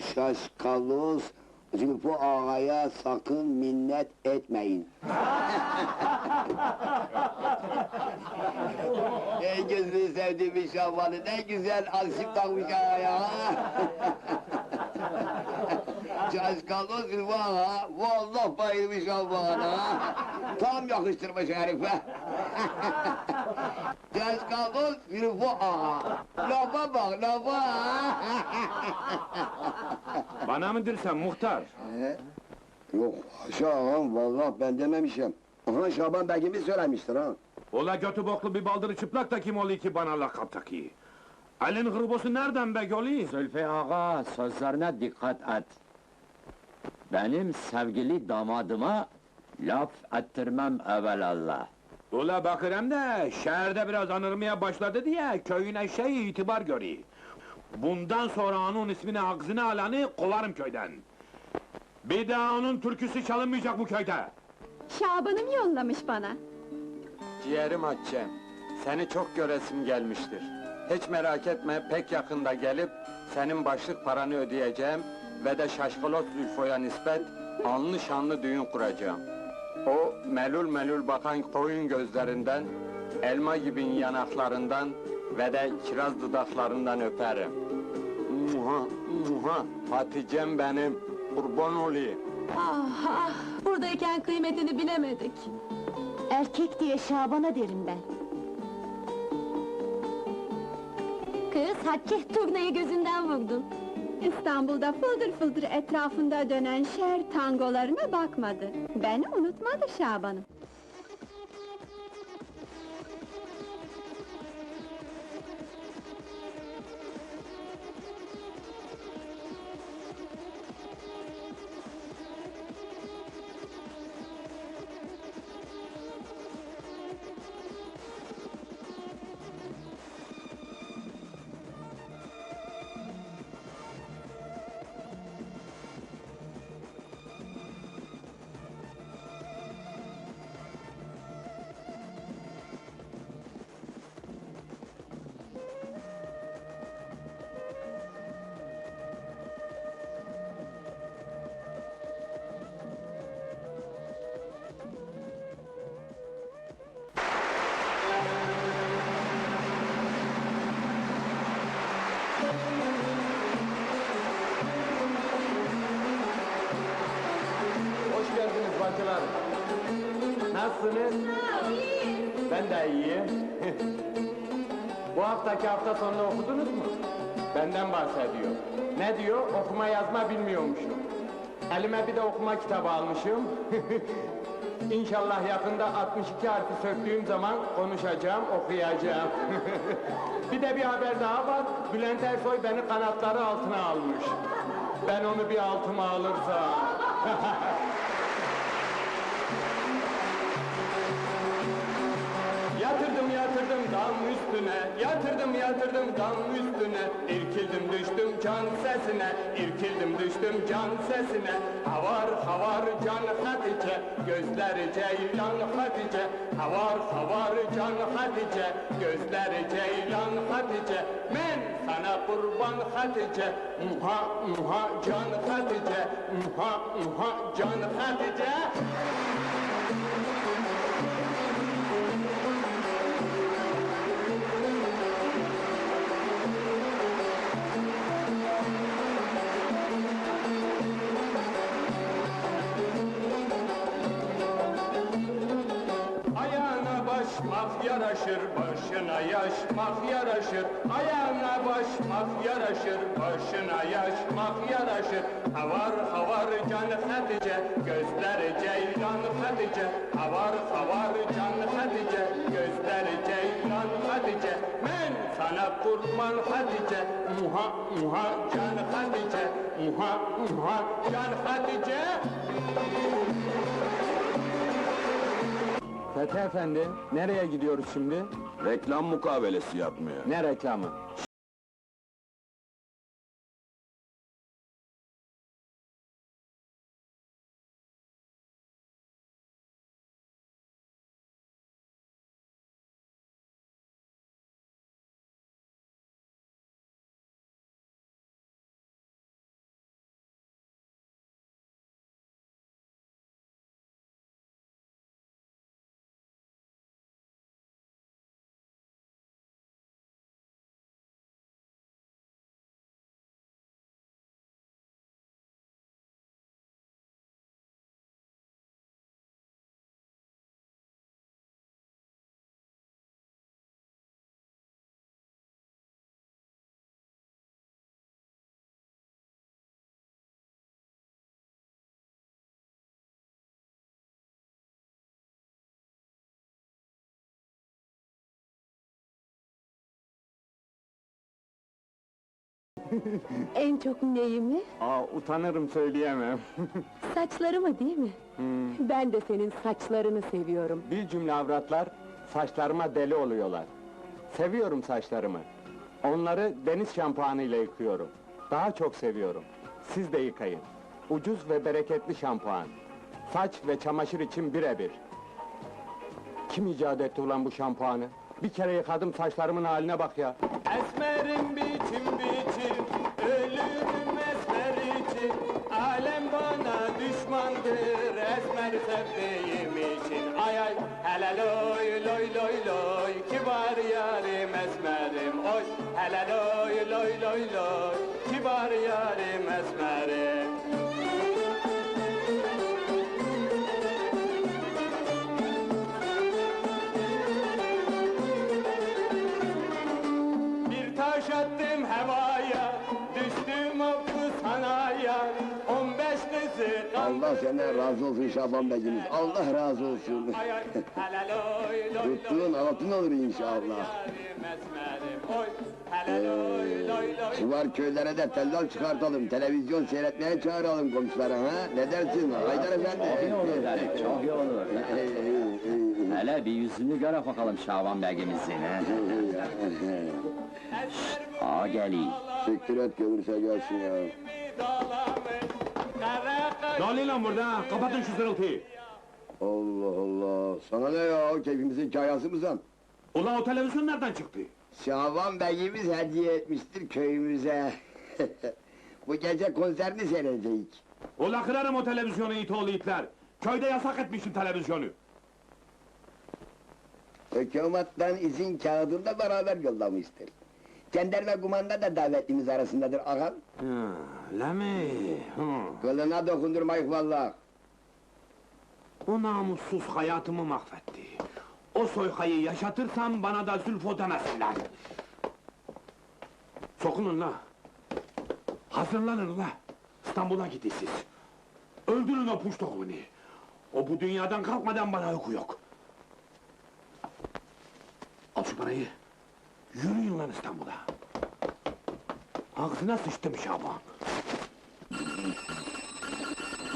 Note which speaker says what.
Speaker 1: şaşkalız Zülfü Ağa'ya sakın minnet etmeyin. Ey gözünü sevdiğim Şaban'ı ne güzel alışıp takmış Ağa'ya. Şaşkalız Zülfü Ağa, vallahi bayılmış Şaban'a. Tam yakıştırmış herife. Şaşkalız Zülfü Ağa. Lafa bak, lafa.
Speaker 2: Bana mı dirsen muhtar?
Speaker 1: Yok, haşa ağam, vallahi ben dememişim. Aha Şaban Begim'i söylemiştir ha.
Speaker 2: Ola götü boklu bir baldırı çıplak da kim oluyor ki bana lakap takıyor? Elin hırbosu nereden bek oluyor?
Speaker 3: Zülfü ağa sözlerine dikkat et. Benim sevgili damadıma laf ettirmem evelallah.
Speaker 2: Ula bakırım da şehirde biraz anırmaya başladı diye köyüne şey itibar görüyor. Bundan sonra onun ismini ağzına alanı kovarım köyden. Bir daha onun türküsü çalınmayacak bu köyde.
Speaker 4: Şaban'ım yollamış bana.
Speaker 5: Ciğerim Hatice'm, seni çok göresim gelmiştir. Hiç merak etme, pek yakında gelip senin başlık paranı ödeyeceğim ve de şaşkaloz Zülfo'ya nispet anlı şanlı düğün kuracağım. O melul melul bakan koyun gözlerinden, elma gibi yanaklarından ve de kiraz dudaklarından öperim. Muha, muha, Hatice'm benim, kurban olayım.
Speaker 4: Ah ah, buradayken kıymetini bilemedik.
Speaker 6: Erkek diye Şaban'a derim ben. Kız Hatice turnayı gözünden vurdun.
Speaker 4: İstanbul'da fıldır fıldır etrafında dönen şer tangolarına bakmadı. Beni unutmadı Şaban'ım.
Speaker 5: Nasılsınız? Ben de iyiyim. Bu haftaki hafta sonunu okudunuz mu? Benden bahsediyor. Ne diyor? Okuma yazma bilmiyormuşum. Elime bir de okuma kitabı almışım. İnşallah yakında 62 harfi söktüğüm zaman konuşacağım, okuyacağım. bir de bir haber daha var. Bülent Ersoy beni kanatları altına almış. Ben onu bir altıma alırsam. Yatırdım dam üstüne, yatırdım yatırdım dam üstüne. İrkildim düştüm can sesine, irkildim düştüm can sesine. Havar havar can Hatice, gözleri ceylan Hatice. Havar havar can Hatice, gözleri ceylan Hatice. Men sana kurban Hatice, muha muha can Hatice, muha muha can Hatice. Başmak yaraşır, başına yaşmak yaraşır. Ayağına başmak yaraşır, başına yaşmak yaraşır. Havar havar can Hatice, gözleri ceylan Hatice. Havar havar can Hatice, gözleri ceylan Hatice. Men sana kurban Hatice, muha muha can Hatice. Muha muha can Hatice. Fethi Efendi, nereye gidiyoruz şimdi?
Speaker 2: Reklam mukavelesi yapmaya.
Speaker 5: Ne reklamı?
Speaker 6: En çok neyimi?
Speaker 5: Aa, utanırım söyleyemem.
Speaker 6: Saçlarımı değil mi? Ben de senin saçlarını seviyorum.
Speaker 5: Bir cümle avratlar saçlarıma deli oluyorlar. Seviyorum saçlarımı. Onları deniz şampuanıyla yıkıyorum. Daha çok seviyorum. Siz de yıkayın. Ucuz ve bereketli şampuan. Saç ve çamaşır için birebir. Kim icat etti ulan bu şampuanı? Bir kere yıkadım saçlarımın haline bak ya. Esmerim biçim biçim, hele loy loy loy loy, kibar yarim esmerim. Bir taş attım havaya, düştüm affı sanaya. On beş kızı
Speaker 1: Allah senden razı olsun Şaban Bey'imiz. Allah razı olsun. Tuttuğun altın olur inşallah. Civar köylere de tellal çıkartalım, televizyon seyretmeye çağıralım komşulara ha? Ne dersin Haydar Efendi?
Speaker 3: Çok iyi olur Galip, çok iyi olur. Hele bir yüzünü göre bakalım Şaban Begimizin. he? Ağa geliyor.
Speaker 1: Siktir et görürse gelsin ya.
Speaker 2: Ne oluyor lan burada? Kapatın şu zırıltıyı!
Speaker 1: Allah Allah, sana ne ya? Keyfimizin kayası mısın?
Speaker 2: Ulan o televizyon nereden çıktı?
Speaker 1: Şaban Bey'imiz hediye etmiştir köyümüze. Bu gece konserini seyredecek.
Speaker 2: Ula kırarım o televizyonu it oğlu itler! Köyde yasak etmişim televizyonu!
Speaker 1: Hükümetten izin kağıdını da beraber yollamıştır. Jandarma kumanda da davetlimiz arasındadır ağam.
Speaker 2: Ha, öyle mi? Hı.
Speaker 1: Kılına dokundurmayık vallahi.
Speaker 2: O namussuz hayatımı mahvetti. O soykayı yaşatırsam bana da zülfo demesinler. Sokulun la! Hazırlanın la! İstanbul'a gidin! Öldürün o puştoğunu! O bu dünyadan kalkmadan bana uyku yok! Al şu parayı! Yürüyün lan İstanbul'a! Ağzına sıçtım Şaban!